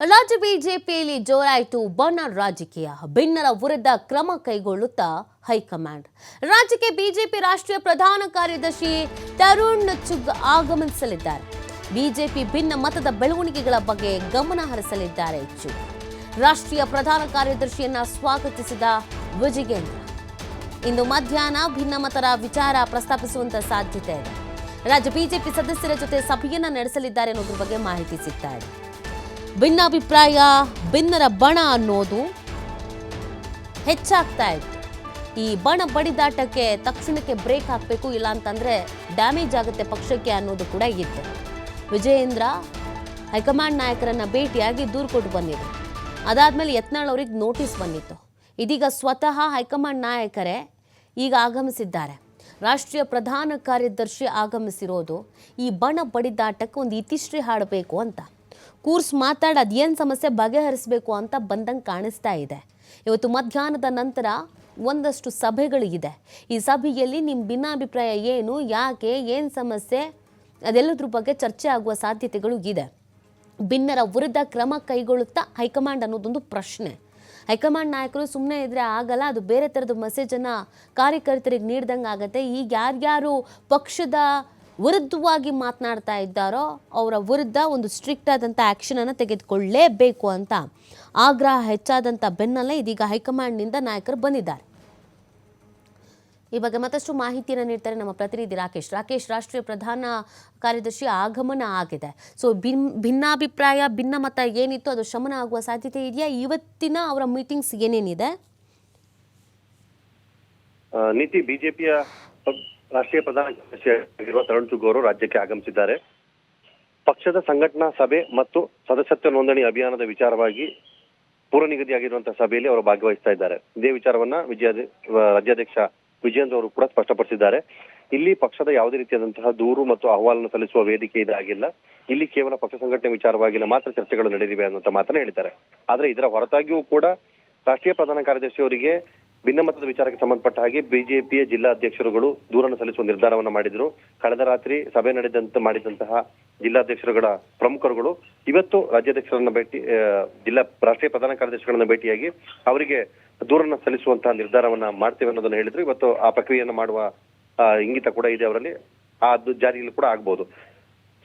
ರಾಜ್ಯ ಬಿಜೆಪಿಯಲ್ಲಿ ಜೋರಾಯಿತು ಬಣ ರಾಜಕೀಯ. ಭಿನ್ನರ ವಿರುದ್ಧ ಕ್ರಮ ಕೈಗೊಳ್ಳುತ್ತಾ ಹೈಕಮಾಂಡ್. ರಾಜ್ಯಕ್ಕೆ ಬಿಜೆಪಿ ರಾಷ್ಟ್ರೀಯ ಪ್ರಧಾನ ಕಾರ್ಯದರ್ಶಿ ತರುಣ್ ಚುಗ್ ಆಗಮಿಸಲಿದ್ದಾರೆ ಬಿಜೆಪಿ ಭಿನ್ನ ಮತದ ಬೆಳವಣಿಗೆಗಳ ಬಗ್ಗೆ ಗಮನ ಹರಿಸಲಿದ್ದಾರೆ ಚುಗ್. ರಾಷ್ಟ್ರೀಯ ಪ್ರಧಾನ ಕಾರ್ಯದರ್ಶಿಯನ್ನ ಸ್ವಾಗತಿಸಿದ ವಿಜಯೇಂದ್ರ. ಇಂದು ಮಧ್ಯಾಹ್ನ ಭಿನ್ನಮತರ ವಿಚಾರ ಪ್ರಸ್ತಾಪಿಸುವಂತ ಸಾಧ್ಯತೆ ಇದೆ. ರಾಜ್ಯ ಬಿಜೆಪಿ ಸದಸ್ಯರ ಜೊತೆ ಸಭೆಯನ್ನ ನಡೆಸಲಿದ್ದಾರೆ ಅನ್ನೋದ್ರ ಬಗ್ಗೆ ಮಾಹಿತಿ ಸಿಗ್ತಾ ಇದೆ. ಭಿನ್ನಾಭಿಪ್ರಾಯ, ಭಿನ್ನರ ಬಣ ಅನ್ನೋದು ಹೆಚ್ಚಾಗ್ತಾ ಇತ್ತು. ಈ ಬಣ ಬಡಿದಾಟಕ್ಕೆ ತಕ್ಷಣಕ್ಕೆ ಬ್ರೇಕ್ ಹಾಕಬೇಕು ಇಲ್ಲ ಅಂತಂದ್ರೆ ಡ್ಯಾಮೇಜ್ ಆಗುತ್ತೆ ಪಕ್ಷಕ್ಕೆ ಅನ್ನೋದು ಕೂಡ ಇತ್ತು. ವಿಜಯೇಂದ್ರ ಹೈಕಮಾಂಡ್ ನಾಯಕರನ್ನು ಭೇಟಿಯಾಗಿ ದೂರು ಕೊಟ್ಟು ಬಂದಿದ್ರು. ಅದಾದಮೇಲೆ ಯತ್ನಾಳ್ ಅವ್ರಿಗೆ ನೋಟಿಸ್ ಬಂದಿತ್ತು. ಇದೀಗ ಸ್ವತಃ ಹೈಕಮಾಂಡ್ ನಾಯಕರೇ ಈಗ ಆಗಮಿಸಿದ್ದಾರೆ. ರಾಷ್ಟ್ರೀಯ ಪ್ರಧಾನ ಕಾರ್ಯದರ್ಶಿ ಆಗಮಿಸಿರೋದು ಈ ಬಣ ಬಡಿದಾಟಕ್ಕೆ ಒಂದು ಇತಿಶ್ರೀ ಹಾಡಬೇಕು ಅಂತ. ಕೂರ್ಸ್ ಮಾತಾಡಿ ಅದೇನು ಸಮಸ್ಯೆ ಬಗೆಹರಿಸಬೇಕು ಅಂತ ಬಂದಂಗೆ ಕಾಣಿಸ್ತಾ ಇದೆ. ಇವತ್ತು ಮಧ್ಯಾಹ್ನದ ನಂತರ ಒಂದಷ್ಟು ಸಭೆಗಳು ಈ ಸಭೆಯಲ್ಲಿ ನಿಮ್ಮ ಭಿನ್ನಾಭಿಪ್ರಾಯ ಏನು, ಯಾಕೆ, ಏನು ಸಮಸ್ಯೆ, ಅದೆಲ್ಲದ್ರ ಬಗ್ಗೆ ಚರ್ಚೆ ಆಗುವ ಸಾಧ್ಯತೆಗಳು ಇದೆ. ಭಿನ್ನರ ವಿರುದ್ಧ ಕ್ರಮ ಕೈಗೊಳ್ಳುತ್ತಾ ಹೈಕಮಾಂಡ್ ಅನ್ನೋದೊಂದು ಪ್ರಶ್ನೆ. ಹೈಕಮಾಂಡ್ ನಾಯಕರು ಸುಮ್ಮನೆ ಇದ್ರೆ ಆಗಲ್ಲ, ಅದು ಬೇರೆ ಥರದ ಮೆಸೇಜನ್ನು ಕಾರ್ಯಕರ್ತರಿಗೆ ನೀಡ್ದಂಗೆ ಆಗುತ್ತೆ. ಈಗ ಯಾರ್ಯಾರು ಪಕ್ಷದ ವಿರುದ್ಧವಾಗಿ ಮಾತನಾಡ್ತಾ ಇದ್ದಾರೋ ಅವರ ವಿರುದ್ಧ ಒಂದು ಸ್ಟ್ರಿಕ್ಟ್ ಆದಂಥ ಆ್ಯಕ್ಷನನ್ನು ತೆಗೆದುಕೊಳ್ಳಲೇಬೇಕು ಅಂತ ಆಗ್ರಹ ಹೆಚ್ಚಾದಂಥ ಬೆನ್ನಲ್ಲೇ ಇದೀಗ ಹೈಕಮಾಂಡ್ನಿಂದ ನಾಯಕರು ಬಂದಿದ್ದಾರೆ. ಈ ಬಗ್ಗೆ ಮತ್ತಷ್ಟು ಮಾಹಿತಿಯನ್ನು ನೀಡ್ತಾರೆ ನಮ್ಮ ಪ್ರತಿನಿಧಿ ರಾಕೇಶ್. ರಾಕೇಶ್, ರಾಷ್ಟ್ರೀಯ ಪ್ರಧಾನ ಕಾರ್ಯದರ್ಶಿ ಆಗಮನ ಆಗಿದೆ. ಸೊ ಭಿನ್, ಭಿನ್ನಾಭಿಪ್ರಾಯ, ಭಿನ್ನಮತ ಏನಿತ್ತು, ಅದು ಶಮನ ಆಗುವ ಸಾಧ್ಯತೆ ಇದೆಯಾ? ಇವತ್ತಿನ ಅವರ ಮೀಟಿಂಗ್ಸ್ ಏನೇನಿದೆ? ನೀತಿ ಬಿಜೆಪಿಯ ರಾಷ್ಟ್ರೀಯ ಪ್ರಧಾನ ಕಾರ್ಯದರ್ಶಿಯಾಗಿರುವ ತರುಣ್ ಚುಗ್ ಅವರು ರಾಜ್ಯಕ್ಕೆ ಆಗಮಿಸಿದ್ದಾರೆ. ಪಕ್ಷದ ಸಂಘಟನಾ ಸಭೆ ಮತ್ತು ಸದಸ್ಯತ್ವ ನೋಂದಣಿ ಅಭಿಯಾನದ ವಿಚಾರವಾಗಿ ಪೂರ್ವ ನಿಗದಿಯಾಗಿರುವಂತಹ ಸಭೆಯಲ್ಲಿ ಅವರು ಭಾಗವಹಿಸ್ತಾ ಇದ್ದಾರೆ. ಇದೇ ವಿಚಾರವನ್ನ ವಿಜಯ ರಾಜ್ಯಾಧ್ಯಕ್ಷ ವಿಜಯೇಂದ್ರ ಅವರು ಕೂಡ ಸ್ಪಷ್ಟಪಡಿಸಿದ್ದಾರೆ. ಇಲ್ಲಿ ಪಕ್ಷದ ಯಾವುದೇ ರೀತಿಯಾದಂತಹ ದೂರು ಮತ್ತು ಅಹವಾಲನ್ನು ಸಲ್ಲಿಸುವ ವೇದಿಕೆ ಇದಾಗಿಲ್ಲ ಇಲ್ಲಿ ಕೇವಲ ಪಕ್ಷ ಸಂಘಟನೆ ವಿಚಾರವಾಗಿಲ್ಲ, ಮಾತ್ರ ಚರ್ಚೆಗಳು ನಡೆದಿವೆ ಅನ್ನುವಂತ ಮಾತನ್ನ ಹೇಳಿದ್ದಾರೆ. ಆದ್ರೆ ಇದರ ಹೊರತಾಗಿಯೂ ಕೂಡ ರಾಷ್ಟ್ರೀಯ ಪ್ರಧಾನ ಕಾರ್ಯದರ್ಶಿ ಅವರಿಗೆ ಭಿನ್ನಮತದ ವಿಚಾರಕ್ಕೆ ಸಂಬಂಧಪಟ್ಟ ಹಾಗೆ ಬಿಜೆಪಿಯ ಜಿಲ್ಲಾ ಅಧ್ಯಕ್ಷರುಗಳು ದೂರನ್ನು ಸಲ್ಲಿಸುವ ನಿರ್ಧಾರವನ್ನ ಮಾಡಿದ್ರು. ಕಳೆದ ರಾತ್ರಿ ಸಭೆ ನಡೆದಂತ, ಮಾಡಿದಂತಹ ಜಿಲ್ಲಾಧ್ಯಕ್ಷರುಗಳ ಪ್ರಮುಖರುಗಳು ಇವತ್ತು ರಾಜ್ಯಾಧ್ಯಕ್ಷರನ್ನ ಭೇಟಿ ಜಿಲ್ಲಾ ರಾಷ್ಟ್ರೀಯ ಪ್ರಧಾನ ಕಾರ್ಯದರ್ಶಿಗಳನ್ನ ಭೇಟಿಯಾಗಿ ಅವರಿಗೆ ದೂರನ್ನ ಸಲ್ಲಿಸುವಂತಹ ನಿರ್ಧಾರವನ್ನ ಮಾಡ್ತೇವೆ ಅನ್ನೋದನ್ನ ಹೇಳಿದ್ರು. ಇವತ್ತು ಆ ಪ್ರಕ್ರಿಯೆಯನ್ನು ಮಾಡುವ ಇಂಗಿತ ಕೂಡ ಇದೆ ಅವರಲ್ಲಿ. ಆ ಜಾರಿಯಲ್ಲಿ ಕೂಡ ಆಗ್ಬಹುದು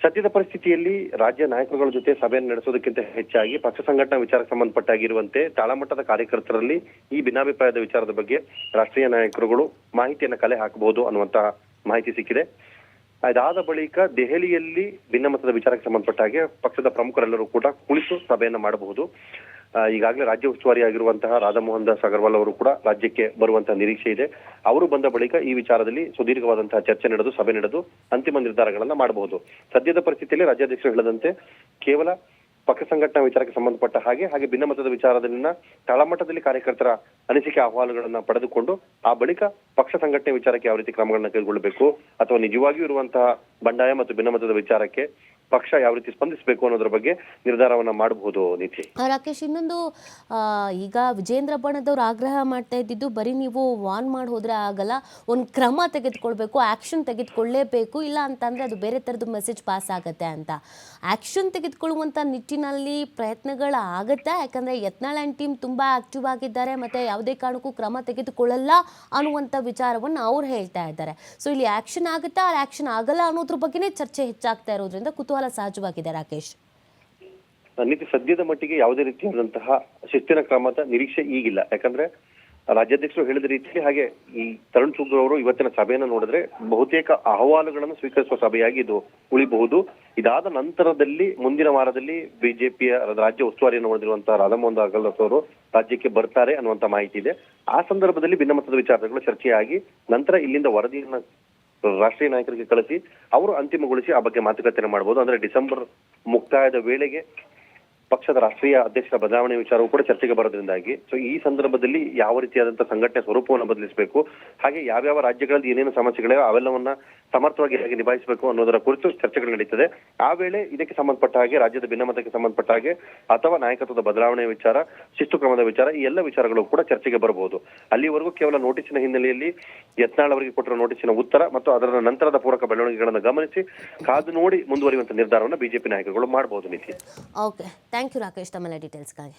ಸದ್ಯದ ಪರಿಸ್ಥಿತಿಯಲ್ಲಿ ರಾಜ್ಯ ನಾಯಕರುಗಳ ಜೊತೆ ಸಭೆಯನ್ನು ನಡೆಸೋದಕ್ಕಿಂತ ಹೆಚ್ಚಾಗಿ ಪಕ್ಷ ಸಂಘಟನಾ ವಿಚಾರಕ್ಕೆ ಸಂಬಂಧಪಟ್ಟಾಗಿರುವಂತೆ ತಾಳಮಟ್ಟದ ಕಾರ್ಯಕರ್ತರಲ್ಲಿ ಈ ಭಿನ್ನಾಭಿಪ್ರಾಯದ ವಿಚಾರದ ಬಗ್ಗೆ ರಾಷ್ಟ್ರೀಯ ನಾಯಕರುಗಳು ಮಾಹಿತಿಯನ್ನು ಕಲೆ ಹಾಕಬಹುದು ಅನ್ನುವಂತಹ ಮಾಹಿತಿ ಸಿಕ್ಕಿದೆ. ಅದಾದ ಬಳಿಕ ದೆಹಲಿಯಲ್ಲಿ ಭಿನ್ನಮತದ ವಿಚಾರಕ್ಕೆ ಸಂಬಂಧಪಟ್ಟ ಹಾಗೆ ಪಕ್ಷದ ಪ್ರಮುಖರೆಲ್ಲರೂ ಕೂಡ ಕುಳಿತು ಸಭೆಯನ್ನು ಮಾಡಬಹುದು. ಈಗಾಗಲೇ ರಾಜ್ಯ ಉಸ್ತುವಾರಿ ಆಗಿರುವಂತಹ ರಾಧಾಮೋಹನ್ ದಾಸ್ ಅಗರ್ವಾಲ್ ಅವರು ಕೂಡ ರಾಜ್ಯಕ್ಕೆ ಬರುವಂತಹ ನಿರೀಕ್ಷೆ ಇದೆ. ಅವರು ಬಂದ ಬಳಿಕ ಈ ವಿಚಾರದಲ್ಲಿ ಸುದೀರ್ಘವಾದಂತಹ ಚರ್ಚೆ ನಡೆದು, ಸಭೆ ನಡೆದು ಅಂತಿಮ ನಿರ್ಧಾರಗಳನ್ನ ಮಾಡಬಹುದು. ಸದ್ಯದ ಪರಿಸ್ಥಿತಿಯಲ್ಲಿ ರಾಜ್ಯಾಧ್ಯಕ್ಷರು ಹೇಳದಂತೆ ಕೇವಲ ಪಕ್ಷ ಸಂಘಟನಾ ವಿಚಾರಕ್ಕೆ ಸಂಬಂಧಪಟ್ಟ ಹಾಗೆ ಹಾಗೆ ಭಿನ್ನಮತದ ವಿಚಾರದಲ್ಲಿನ ತಳಮಟ್ಟದಲ್ಲಿ ಕಾರ್ಯಕರ್ತರ ಅನಿಸಿಕೆ ಅಹವಾಲುಗಳನ್ನ ಪಡೆದುಕೊಂಡು ಆ ಬಳಿಕ ಪಕ್ಷ ಸಂಘಟನೆ ವಿಚಾರಕ್ಕೆ ಯಾವ ರೀತಿ ಕ್ರಮಗಳನ್ನ ಕೈಗೊಳ್ಳಬೇಕು ಅಥವಾ ನಿಜವಾಗಿಯೂ ಇರುವಂತಹ ಬಂಡಾಯ ಮತ್ತು ಭಿನ್ನಮತದ ವಿಚಾರಕ್ಕೆ ಪಕ್ಷ ಯಾವ ರೀತಿ ಸ್ಪಂದಿಸಬೇಕು ಅನ್ನೋದ್ರ ಬಗ್ಗೆ ನಿರ್ಧಾರವನ್ನ ಮಾಡಬಹುದು ನೀತಿ ರಾಕೇಶ್, ಇನ್ನೊಂದು ಈಗ ವಿಜೇಂದ್ರ ಬಣದವ್ರು ಆಗ್ರಹ ಮಾಡ್ತಾ ಇದ್ದಿದ್ದು ಬರೀ ನೀವು ವಾನ್ ಮಾಡಿ ಹೋದ್ರೆ ಆಗಲ್ಲ, ಒಂದು ಕ್ರಮ ತೆಗೆದುಕೊಳ್ಬೇಕು, ಆಕ್ಷನ್ ತೆಗೆದುಕೊಳ್ಳೇಬೇಕು, ಇಲ್ಲ ಅಂತಂದ್ರೆ ಅದು ಬೇರೆ ತರದ ಮೆಸೇಜ್ ಪಾಸ್ ಆಗತ್ತೆ ಅಂತ. ಆಕ್ಷನ್ ತೆಗೆದುಕೊಳ್ಳುವಂತ ನಿಟ್ಟಿನಲ್ಲಿ ಪ್ರಯತ್ನಗಳು ಆಗತ್ತೆ? ಯಾಕಂದ್ರೆ ಯತ್ನಾಳ್ ಆ್ಯಂಡ್ ಟೀಮ್ ತುಂಬಾ ಆಕ್ಟಿವ್ ಆಗಿದ್ದಾರೆ, ಮತ್ತು ಯಾವುದೇ ಕಾರಣಕ್ಕೂ ಕ್ರಮ ತೆಗೆದುಕೊಳ್ಳಲ್ಲ ಅನ್ನುವಂಥ ವಿಚಾರವನ್ನು ಅವ್ರು ಹೇಳ್ತಾ ಇದ್ದಾರೆ. ಸೊ ಇಲ್ಲಿ ಆ್ಯಕ್ಷನ್ ಆಗುತ್ತಾ ಆ್ಯಕ್ಷನ್ ಆಗಲ್ಲ ಅನ್ನೋದ್ರ ಬಗ್ಗೆನೇ ಚರ್ಚೆ ಹೆಚ್ಚಾಗ್ತಾ ಇರೋದ್ರಿಂದ ಕುತೂಹಲ ಸಹಜವಾಗಿದೆ ರಾಕೇಶ್. ಸದ್ಯದ ಮಟ್ಟಿಗೆ ಯಾವುದೇ ರೀತಿಯಾದಂತಹ ಶಿಸ್ತಿನ ಕ್ರಮದ ನಿರೀಕ್ಷೆ ಈಗಿಲ್ಲ. ಯಾಕಂದ್ರೆ ರಾಜ್ಯಾಧ್ಯಕ್ಷರು ಹೇಳಿದ ರೀತಿಯಲ್ಲಿ ಹಾಗೆ ಈ ತರುಣ್ ಸುಂದರ್ ಅವರು ಇವತ್ತಿನ ಸಭೆಯನ್ನು ನೋಡಿದ್ರೆ ಬಹುತೇಕ ಅಹವಾಲುಗಳನ್ನು ಸ್ವೀಕರಿಸುವ ಸಭೆಯಾಗಿ ಇದು ಉಳಿಬಹುದು. ಇದಾದ ನಂತರದಲ್ಲಿ ಮುಂದಿನ ವಾರದಲ್ಲಿ ಬಿಜೆಪಿಯ ರಾಜ್ಯ ಉಸ್ತುವಾರಿಯನ್ನು ಹೊಂದಿರುವಂತಹ ರಾಧಾಮೋಹನ್ ಅಗಲಸ್ ಅವರು ರಾಜ್ಯಕ್ಕೆ ಬರ್ತಾರೆ ಅನ್ನುವಂತ ಮಾಹಿತಿ ಇದೆ. ಆ ಸಂದರ್ಭದಲ್ಲಿ ಭಿನ್ನಮತದ ವಿಚಾರಗಳು ಚರ್ಚೆಯಾಗಿ ನಂತರ ಇಲ್ಲಿಂದ ವರದಿಯನ್ನ ರಾಷ್ಟ್ರೀಯ ನಾಯಕರಿಗೆ ಕಳಿಸಿ ಅವರು ಅಂತಿಮಗೊಳಿಸಿ ಆ ಬಗ್ಗೆ ಮಾತುಕತೆಯನ್ನು ಮಾಡಬಹುದು. ಅಂದ್ರೆ ಡಿಸೆಂಬರ್ ಮುಕ್ತಾಯದ ವೇಳೆಗೆ ಪಕ್ಷದ ರಾಷ್ಟ್ರೀಯ ಅಧ್ಯಕ್ಷರ ಬದಲಾವಣೆ ವಿಚಾರವೂ ಕೂಡ ಚರ್ಚೆಗೆ ಬರೋದ್ರಿಂದಾಗಿ. ಸೊ ಈ ಸಂದರ್ಭದಲ್ಲಿ ಯಾವ ರೀತಿಯಾದಂತಹ ಸಂಘಟನೆ ಸ್ವರೂಪವನ್ನು ಬದಲಿಸಬೇಕು? ಹಾಗೆ ಯಾವ್ಯಾವ ರಾಜ್ಯಗಳಲ್ಲಿ ಏನೇನು ಸಮಸ್ಯೆಗಳಿವೆ, ಅವೆಲ್ಲವನ್ನ ಸಮರ್ಥವಾಗಿ ಹೇಗೆ ನಿಭಾಯಿಸಬೇಕು ಅನ್ನೋದರ ಕುರಿತು ಚರ್ಚೆಗಳು ನಡೀತದೆ. ಆ ವೇಳೆ ಇದಕ್ಕೆ ಸಂಬಂಧಪಟ್ಟ ಹಾಗೆ, ರಾಜ್ಯದ ಭಿನ್ನಮತಕ್ಕೆ ಸಂಬಂಧಪಟ್ಟ ಹಾಗೆ, ಅಥವಾ ನಾಯಕತ್ವದ ಬದಲಾವಣೆ ವಿಚಾರ, ಶಿಸ್ತು ಕ್ರಮದ ವಿಚಾರ, ಈ ಎಲ್ಲ ವಿಚಾರಗಳು ಕೂಡ ಚರ್ಚೆಗೆ ಬರಬಹುದು ಅಲ್ಲಿವರೆಗೂ ಕೇವಲ ನೋಟಿಸಿನ ಹಿನ್ನೆಲೆಯಲ್ಲಿ ಯತ್ನಾಳ್ ಅವರಿಗೆ ಕೊಟ್ಟಿರುವ ನೋಟಿಸಿನ ಉತ್ತರ ಮತ್ತು ಅದರ ನಂತರದ ಪೂರಕ ಬೆಳವಣಿಗೆಗಳನ್ನು ಗಮನಿಸಿ, ಕಾದು ನೋಡಿ ಮುಂದುವರಿಯುವಂತ ನಿರ್ಧಾರವನ್ನು ಬಿಜೆಪಿ ನಾಯಕರುಗಳು ಮಾಡಬಹುದು ನೀತಿ ಥ್ಯಾಂಕ್ ಯು ರಾಕೇಶ್ ತಮ್ಮೆಲ್ಲ ಡೀಟೇಲ್ಸ್ಗಾಗಿ